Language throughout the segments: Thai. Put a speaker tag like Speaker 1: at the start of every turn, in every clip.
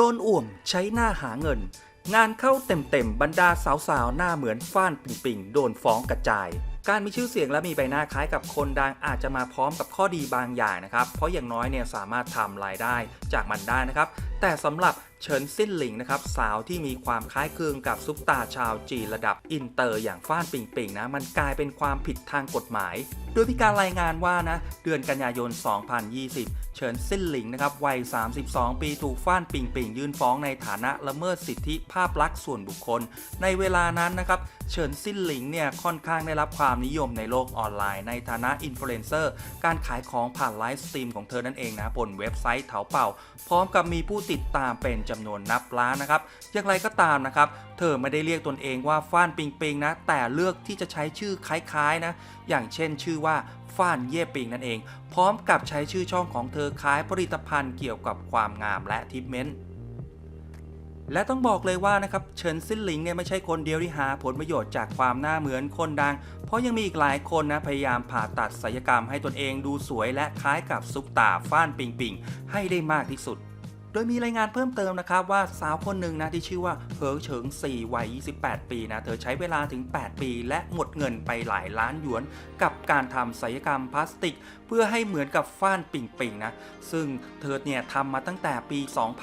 Speaker 1: โดนอ่วมใช้หน้าหาเงิน งานเข้าเต็มๆบรรดาสาวๆ หน้าเหมือนฟ้านปิ่งๆ โดนฟ้องกระจาย การมีชื่อเสียงและมีใบหน้าคล้ายกับคนดังอาจจะมาพร้อมกับข้อดีบางอย่างนะครับ เพราะอย่างน้อยเนี่ยสามารถทำรายได้จากมันได้นะครับแต่สำหรับเฉินซินหลิงนะครับสาวที่มีความคล้ายคลึงกับซุปตาชาวจีนระดับอินเตอร์อย่างฟ้านปิงปิงนะมันกลายเป็นความผิดทางกฎหมาย โดยมีการรายงานว่านะเดือนกันยายน 2020 เฉินซินหลิงนะครับวัย 32 ปีถูกฟ้านปิงปิงยื่นฟ้องในฐานะละเมิดสิทธิภาพลักษณ์ส่วนบุคคล ในเวลานั้นนะครับเฉินซินหลิงเนี่ยค่อนข้างได้รับความนิยมในโลกออนไลน์ในฐานะอินฟลูเอนเซอร์การขายของผ่านไลฟ์สตรีมของเธอนั่นเองนะบนเว็บไซต์เถาเป่า พร้อมกับมีผู้ติดตามเป็นจำนวนนับล้านนะครับ อย่างไรก็ตามนะครับ เธอไม่ได้เรียกตนเองว่าฟ้านปิงปิงนะ แต่เลือกที่จะใช้ชื่อคล้ายๆนะ อย่างเช่นชื่อว่าฟ้านเย่ปิงนั่นเอง พร้อมกับใช้ชื่อช่องของเธอคล้ายผลิตภัณฑ์เกี่ยวกับความงามและทิปเมนต์และต้องบอกเลยว่านะครับเฉินซินหลิงเนี่ยไม่ใช่คนเดียวที่หาผลประโยชน์จากความหน้าเหมือนคนดัง เพราะยังมีอีกหลายคนนะพยายามผ่าตัดศัลยกรรมให้ตนเองดูสวยและคล้ายกับซุปตาฟ้านปิงปิงให้ได้มากที่สุด โดยมีรายงานเพิ่มเติมนะครับว่าสาวคนหนึ่งนะที่ชื่อว่าเพิงเฉิง4วัย 28 ปีนะเธอใช้เวลาถึง 8 ปี และหมดเงินไปหลายล้านหยวน กับการทำศัลยกรรมพลาสติก เพื่อให้เหมือนกับฟ้านปิ่งปิงนะซึ่งเธอเนี่ยทำมาตั้งแต่ปี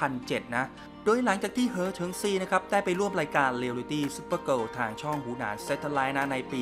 Speaker 1: 2007 นะโดยหลังจากที่เฮอเฉิงซีนะครับได้ไปร่วมรายการ Reality Super Girl ทางช่องหูหนานเซตไลน์นะในปี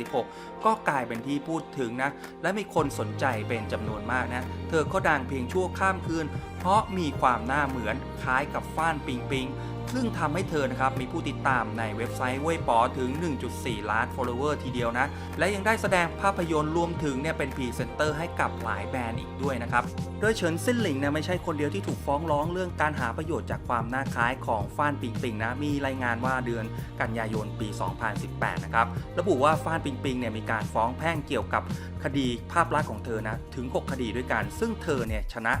Speaker 1: 2016 ก็กลายเป็นที่พูดถึงนะ และมีคนสนใจเป็นจำนวนมากนะ เธอก็ดังเพียงชั่วข้ามคืน เพราะมีความหน้าเหมือนคล้ายกับฟ้านปิงปิง ซึ่งทำให้เธอนะครับมีผู้ติดตามในเว็บไซต์เว่ยป๋อถึง 1.4 ล้าน follower ทีเดียวนะ และยังได้แสดงภาพยนตร์รวมถึงเนี่ยเป็นพรีเซนเตอร์ให้กับหลายแบรนด์อีกด้วยนะครับ โดยเฉินซินหลิงเนี่ยไม่ใช่คนเดียวที่ถูกฟ้องร้องเรื่องการหาประโยชน์จากความน้าคล้ายของฟ้านปิงปิงนะมีรายงานว่าเดือนกันยายนปี 2018 นะครับระบุว่าฟ้านปิงปิงเนี่ยมีการฟ้องแพ่งเกี่ยวกับคดีภาพลักษณ์ของเธอนะถึง 6 คดีด้วยกัน ซึ่งเธอเนี่ยชนะ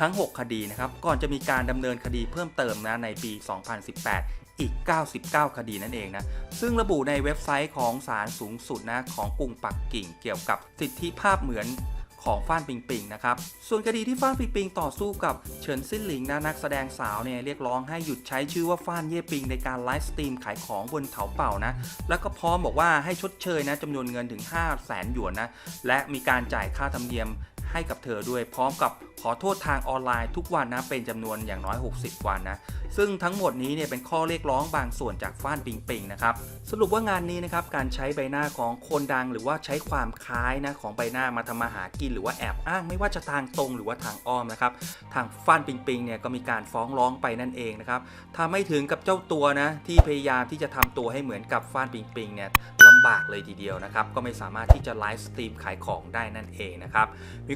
Speaker 1: ทั้ง 6 คดีนะครับก่อนจะมีการดำเนินคดีเพิ่มเติมนะในปี2018 อีก 99 คดีนั่นเองนะ ซึ่งระบุในเว็บไซต์ของศาลสูงสุดนะของกรุงปักกิ่งเกี่ยวกับสิทธิภาพเหมือนของฟ้านปิงปิงนะครับ ส่วนคดีที่ฟ้านปิงปิงต่อสู้กับเฉินซินหลิงนะนักแสดงสาวเนี่ยเรียกร้องให้หยุดใช้ชื่อว่าฟ้านเย่ปิงในการไลฟ์สตรีมขายของบนเถาเป่านะ แล้วก็พร้อมบอกว่าให้ชดเชยนะจำนวนเงินถึง 5 0 0แสนหยวนนะ และมีการจ่ายค่าธรรมเนียม ให้กับเธอด้วย พร้อมกับขอโทษทางออนไลน์ทุกวันนะเป็นจำนวนอย่างน้อย 60 วันนะซึ่งทั้งหมดนี้เนี่ยเป็นข้อเรียกร้องบางส่วนจากฟ้านปิงปิงนะครับสรุปว่างานนี้นะครับการใช้ใบหน้าของคนดังหรือว่าใช้ความคล้ายนะของใบหน้ามาทำมาหากินหรือว่าแอบอ้างไม่ว่าจะทางตรงหรือว่าทางอ้อมนะครับทางฟ้านปิงปิงเนี่ยก็มีการฟ้องร้องไปนั่นเองนะครับทำให้ถึงกับเจ้าตัวนะที่พยายามที่จะทำตัวให้เหมือนกับฟ้านปิงปิงเนี่ยลำบากเลยทีเดียวนะครับก็ไม่สามารถที่จะไลฟ์สตรีมขายของได้นั่นเองนะครับมี